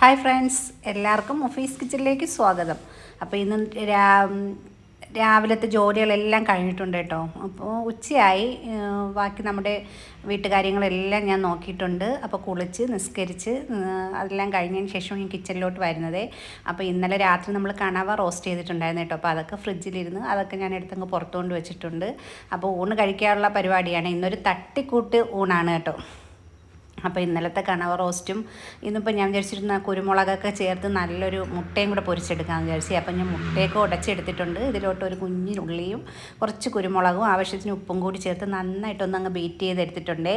Hi friends എല്ലാവർക്കും office കിച്ചണിലേക്ക് സ്വാഗതം. അപ്പോൾ ഇന്ന് രാവിലത്തെ ജോലികളെല്ലാം കഴിഞ്ഞിട്ടുണ്ട് കേട്ടോ. അപ്പോൾ ഉച്ചയായി ബാക്കി നമ്മുടെ വീട്ടുകാര്യങ്ങളെല്ലാം ഞാൻ നോക്കിയിട്ടുണ്ട്. അപ്പോൾ കുളിച്ച് നിസ്കരിച്ച് അതെല്ലാം കഴിഞ്ഞതിന് ശേഷം ഞാൻ കിച്ചണിലോട്ട് വരുന്നത്. അപ്പോൾ ഇന്നലെ രാത്രി നമ്മൾ കണവ റോസ്റ്റ് ചെയ്തിട്ടുണ്ടായിരുന്നു കേട്ടോ. അപ്പോൾ അതൊക്കെ ഫ്രിഡ്ജിലിരുന്ന് അതൊക്കെ ഞാൻ എടുത്തങ്ങ് പുറത്തുകൊണ്ട് വെച്ചിട്ടുണ്ട്. അപ്പോൾ ഊണ് കഴിക്കാനുള്ള പരിപാടിയാണ്. ഇന്നൊരു തട്ടിക്കൂട്ട് ഊണാണ് കേട്ടോ. അപ്പോൾ ഇന്നലത്തെ കണവ റോസ്റ്റും ഇന്നിപ്പോൾ ഞാൻ വിചാരിച്ചിരുന്ന കുരുമുളകൊക്കെ ചേർത്ത് നല്ലൊരു മുട്ടയും കൂടെ പൊരിച്ചെടുക്കാമെന്ന് വിചാരിച്ചു. അപ്പോൾ ഞാൻ മുട്ടയൊക്കെ ഉടച്ചെടുത്തിട്ടുണ്ട്. ഇതിലോട്ട് ഒരു കുഞ്ഞിനുള്ളിയും കുറച്ച് കുരുമുളകും ആവശ്യത്തിന് ഉപ്പും കൂടി ചേർത്ത് നന്നായിട്ടൊന്ന് അങ്ങ് ബീറ്റ് ചെയ്തെടുത്തിട്ടുണ്ടേ.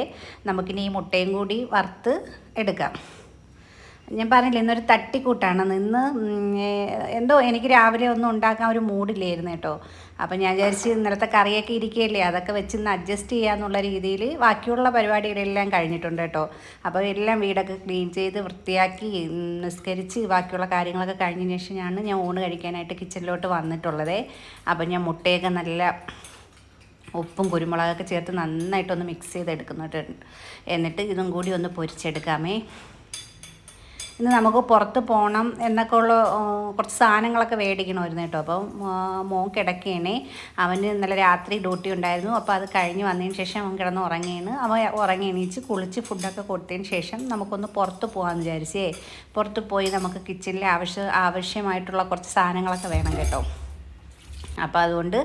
നമുക്കിനി ഈ മുട്ടയും കൂടി വറുത്ത് എടുക്കാം. ഞാൻ പറഞ്ഞില്ല ഇന്നൊരു തട്ടിക്കൂട്ടാണ്. നിന്ന് എന്തോ എനിക്ക് രാവിലെ ഒന്നും ഉണ്ടാക്കാൻ ഒരു മൂഡില്ലായിരുന്നു കേട്ടോ. അപ്പം ഞാൻ വിചാരിച്ച് ഇന്നലത്തെ കറിയൊക്കെ ഇരിക്കുകയല്ലേ അതൊക്കെ വെച്ച് ഇന്ന് അഡ്ജസ്റ്റ് ചെയ്യാന്നുള്ള രീതിയിൽ ബാക്കിയുള്ള പരിപാടികളെല്ലാം കഴിഞ്ഞിട്ടുണ്ട് കേട്ടോ. അപ്പോൾ എല്ലാം വീടൊക്കെ ക്ലീൻ ചെയ്ത് വൃത്തിയാക്കി നിസ്കരിച്ച് ബാക്കിയുള്ള കാര്യങ്ങളൊക്കെ കഴിഞ്ഞതിന് ശേഷമാണ് ഞാൻ ഊണ് കഴിക്കാനായിട്ട് കിച്ചണിലോട്ട് വന്നിട്ടുള്ളത്. അപ്പം ഞാൻ മുട്ടയൊക്കെ നല്ല ഉപ്പും കുരുമുളകൊക്കെ ചേർത്ത് നന്നായിട്ടൊന്ന് മിക്സ് ചെയ്തെടുക്കുന്നുണ്ട് എന്നിട്ട് ഇതും കൂടി ഒന്ന് പൊരിച്ചെടുക്കാമേ. ഇന്ന് നമുക്ക് പുറത്ത് പോകണം എന്നൊക്കെ ഉള്ള കുറച്ച് സാധനങ്ങളൊക്കെ മേടിക്കണമായിരുന്നു കേട്ടോ. അപ്പം മോൻ കിടക്കുകയാണ് അവന് ഇന്നലെ രാത്രി ഡ്യൂട്ടി ഉണ്ടായിരുന്നു. അപ്പോൾ അത് കഴിഞ്ഞ് വന്നതിന് ശേഷം അവൻ കിടന്ന് ഉറങ്ങിയാണ് അവൻ ഉറങ്ങി എണീച്ച് കുളിച്ച് ഫുഡൊക്കെ കൊടുത്തതിന് ശേഷം നമുക്കൊന്ന് പുറത്ത് പോകാമെന്ന് വിചാരിച്ചേ. പുറത്ത് പോയി നമുക്ക് കിച്ചണിലെ ആവശ്യ ആവശ്യമായിട്ടുള്ള കുറച്ച് സാധനങ്ങളൊക്കെ വേണം കേട്ടോ. അപ്പോൾ അതുകൊണ്ട്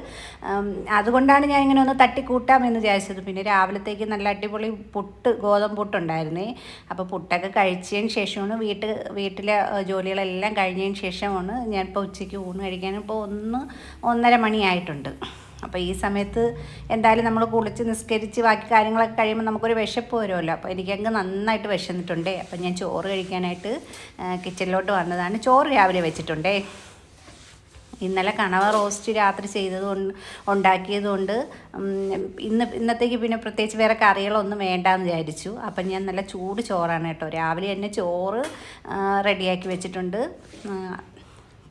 അതുകൊണ്ടാണ് ഞാൻ ഇങ്ങനെ ഒന്ന് തട്ടിക്കൂട്ടാം എന്ന് വിചാരിച്ചത്. പിന്നെ രാവിലത്തേക്ക് നല്ല അടിപൊളി പുട്ട് ഗോതമ്പ് പുട്ടുണ്ടായിരുന്നേ. അപ്പോൾ പുട്ടൊക്കെ കഴിച്ചതിന് ശേഷമാണ് വീട്ട് വീട്ടിലെ ജോലികളെല്ലാം കഴിഞ്ഞതിന് ശേഷമാണ് ഞാൻ ഉച്ചയ്ക്ക് ഊണ് കഴിക്കാൻ ഇപ്പോൾ ഒന്ന് ഒന്നര മണിയായിട്ടുണ്ട്. അപ്പോൾ ഈ സമയത്ത് എന്തായാലും നമ്മൾ കുളിച്ച് നിസ്കരിച്ച് ബാക്കി കാര്യങ്ങളൊക്കെ കഴിയുമ്പോൾ നമുക്കൊരു വിശപ്പ് വരുമല്ലോ. അപ്പോൾ എനിക്കങ്ങ് നന്നായിട്ട് വിശന്നിട്ടുണ്ടേ. അപ്പം ഞാൻ ചോറ് കഴിക്കാനായിട്ട് കിച്ചണിലോട്ട് വന്നതാണ്. ചോറ് രാവിലെ വെച്ചിട്ടുണ്ടേ. ഇന്നലെ കണവ റോസ്റ്റ് രാത്രി ചെയ്തത് ഉണ്ടാക്കിയത് കൊണ്ട് ഇന്ന് ഇന്നത്തേക്ക് പിന്നെ പ്രത്യേകിച്ച് വേറെ കറികളൊന്നും വേണ്ടാന്ന് വിചാരിച്ചു. അപ്പം ഞാൻ നല്ല ചൂട് ചോറാണ് കേട്ടോ. രാവിലെ തന്നെ ചോറ് റെഡിയാക്കി വെച്ചിട്ടുണ്ട്.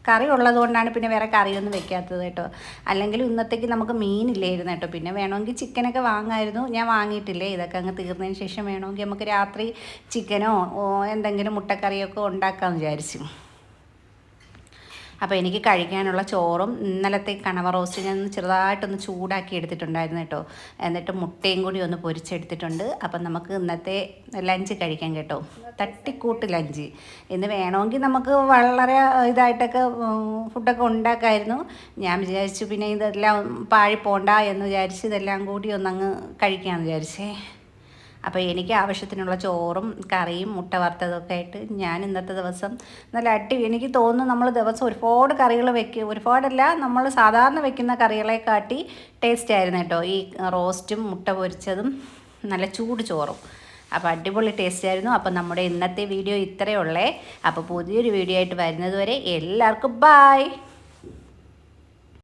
കറി ഉള്ളതുകൊണ്ടാണ് പിന്നെ വേറെ കറിയൊന്നും വെക്കാത്തത് കേട്ടോ. അല്ലെങ്കിൽ ഇന്നത്തേക്ക് നമുക്ക് മീനില്ലായിരുന്നു കേട്ടോ. പിന്നെ വേണമെങ്കിൽ ചിക്കനൊക്കെ വാങ്ങായിരുന്നു. ഞാൻ വാങ്ങിയിട്ടില്ലേ? ഇതൊക്കെ അങ്ങ് തീർന്നതിന് ശേഷം വേണമെങ്കിൽ നമുക്ക് രാത്രി ചിക്കനോ എന്തെങ്കിലും മുട്ടക്കറിയൊക്കെ ഉണ്ടാക്കാമെന്ന് വിചാരിച്ചു. അപ്പോൾ എനിക്ക് കഴിക്കാനുള്ള ചോറും ഇന്നലത്തെ കണവ റോസ്റ്റ് ഞാൻ ചെറുതായിട്ടൊന്ന് ചൂടാക്കി എടുത്തിട്ടുണ്ടായിരുന്നു കേട്ടോ. എന്നിട്ട് മുട്ടയും കൂടി ഒന്ന് പൊരിച്ചെടുത്തിട്ടുണ്ട്. അപ്പം നമുക്ക് ഇന്നത്തെ ലഞ്ച് കഴിക്കാൻ കേട്ടോ. തട്ടിക്കൂട്ട് ലഞ്ച്. ഇന്ന് വേണമെങ്കിൽ നമുക്ക് വളരെ ഇതായിട്ടൊക്കെ ഫുഡൊക്കെ ഉണ്ടാക്കായിരുന്നു. ഞാൻ വിചാരിച്ചു പിന്നെ ഇതെല്ലാം പാഴി പോണ്ട എന്ന് വിചാരിച്ച് ഇതെല്ലാം കൂടി ഒന്നങ്ങ് കഴിക്കാമെന്ന് വിചാരിച്ചേ. അപ്പോൾ എനിക്ക് ആവശ്യത്തിനുള്ള ചോറും കറിയും മുട്ട വറുത്തതൊക്കെ ആയിട്ട് ഞാൻ ഇന്നത്തെ ദിവസം നല്ല അടി എനിക്ക് തോന്നുന്നു നമ്മൾ ദിവസം ഒരുപാട് കറികൾ വെക്കും ഒരുപാടല്ല നമ്മൾ സാധാരണ വെക്കുന്ന കറികളെ കാട്ടി ടേസ്റ്റ് ആയിരുന്നു കേട്ടോ. ഈ റോസ്റ്റും മുട്ട പൊരിച്ചതും നല്ല ചൂട് ചോറും. അപ്പോൾ അടിപൊളി ടേസ്റ്റ് ആയിരുന്നു. അപ്പോൾ നമ്മുടെ ഇന്നത്തെ വീഡിയോ ഇത്രയുള്ളേ അപ്പോൾ പുതിയൊരു വീഡിയോ ആയിട്ട് വരുന്നതുവരെ എല്ലാവർക്കും ബായ്